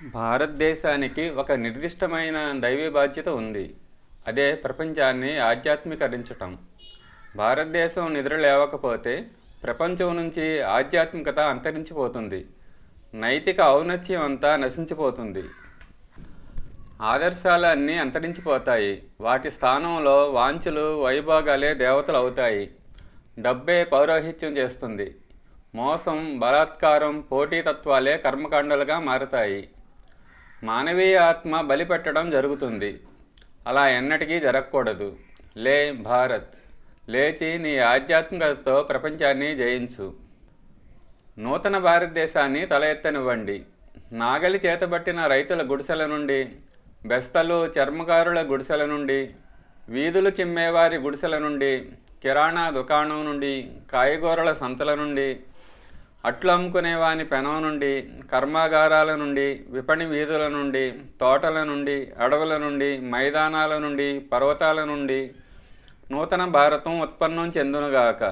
భారతదేశానికి ఒక నిర్దిష్టమైన దైవీ బాధ్యత ఉంది. అదే ప్రపంచాన్ని ఆధ్యాత్మికరించటం. భారతదేశం నిద్ర లేవకపోతే ప్రపంచం నుంచి ఆధ్యాత్మికత అంతరించిపోతుంది. నైతిక ఔన్నత్యం అంతా నశించిపోతుంది. ఆదర్శాలు అన్నీ అంతరించిపోతాయి. వాటి స్థానంలో వాంఛలు వైభోగాలే దేవతలు అవుతాయి. డబ్బే పౌరోహిత్యం చేస్తుంది. మోసం బలాత్కారం పోటీతత్వాలే కర్మకాండలుగా మారతాయి. మానవీయ ఆత్మ బలిపెట్టడం జరుగుతుంది. అలా ఎన్నటికీ జరగకూడదు. లే భారత్ లేచి నీ ఆధ్యాత్మికతతో ప్రపంచాన్ని జయించు. నూతన భారతదేశాన్ని తల ఎత్తనివ్వండి. నాగలి చేతబట్టిన రైతుల గుడిసెల నుండి బెస్తలు చర్మకారుల గుడిసెల నుండి వీధులు చిమ్మేవారి గుడిసెల నుండి కిరాణా దుకాణం నుండి కాయగూరల సంతల నుండి అట్లు అమ్ముకునేవాని పెనం నుండి కర్మాగారాల నుండి విపణి వీధుల నుండి తోటల నుండి అడవుల నుండి మైదానాల నుండి పర్వతాల నుండి నూతన భారతం ఉత్పన్నం చెందునుగాక.